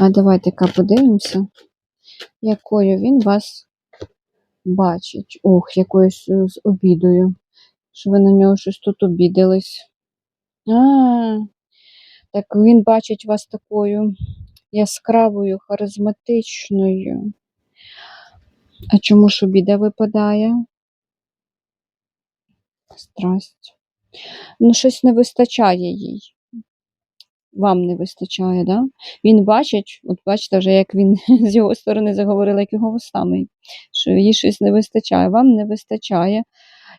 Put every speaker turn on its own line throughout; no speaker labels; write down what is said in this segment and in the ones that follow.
А давайте-ка подивимося, якою він вас бачить. Ох, якоюсь з обідою. Що ви на нього щось тут обідались. А, так він бачить вас такою яскравою, харизматичною. А чому ж обіда випадає? Страсть. Ну, щось не вистачає їй. Вам не вистачає, да? Він бачить, от бачите, вже як він з його сторони заговорила, як його вустами, що їй щось не вистачає. Вам не вистачає,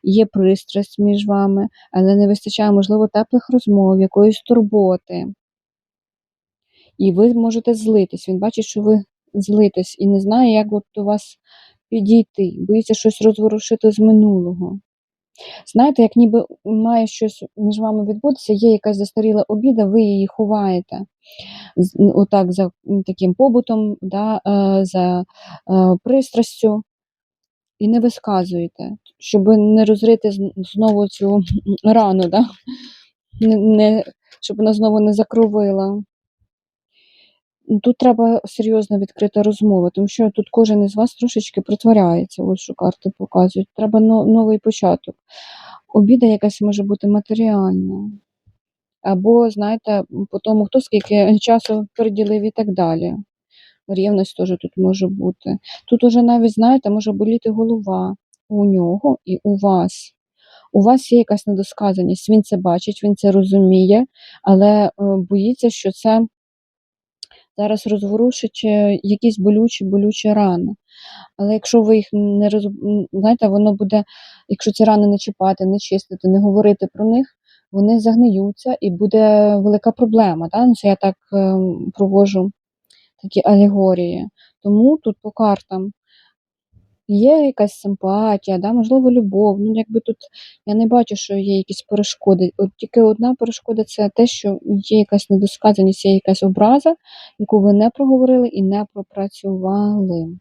є пристрасть між вами, але не вистачає, можливо, теплих розмов, якоїсь турботи. І ви можете злитись. Він бачить, що ви злитесь і не знає, як от до вас підійти. Боїться щось розворушити з минулого. Знаєте, як ніби має щось між вами відбутися, є якась застаріла обіда, ви її ховаєте. Отак, за таким побутом, да, е, за е, пристрастю, і не висказуєте, щоб не розрити знову цю рану, да? не, щоб вона знову не закровила. Тут треба серйозно відкрита розмова, тому що тут кожен із вас трошечки притворяється, ось що карти показують. Треба новий початок. Обіда якась може бути матеріальна. Або, знаєте, по тому, хто скільки часу приділив і так далі. Рівність теж тут може бути. Тут уже навіть, знаєте, може боліти голова у нього і у вас. У вас є якась недосказаність, він це бачить, він це розуміє, але е, боїться, що це зараз розворушить е, якісь болючі, болючі рани. Але якщо ви їх не роз... знаєте, воно буде, якщо ці рани не чіпати, не чистити, не говорити про них, вони загниються і буде велика проблема. Да? Ну, Це я так провожу проводжу такі алегорії. Тому тут по картам є якась симпатія, да? можливо, любов. Ну, якби тут я не бачу, що є якісь перешкоди. От тільки одна перешкода це те, що є якась недосказаність, є якась образа, яку ви не проговорили і не пропрацювали.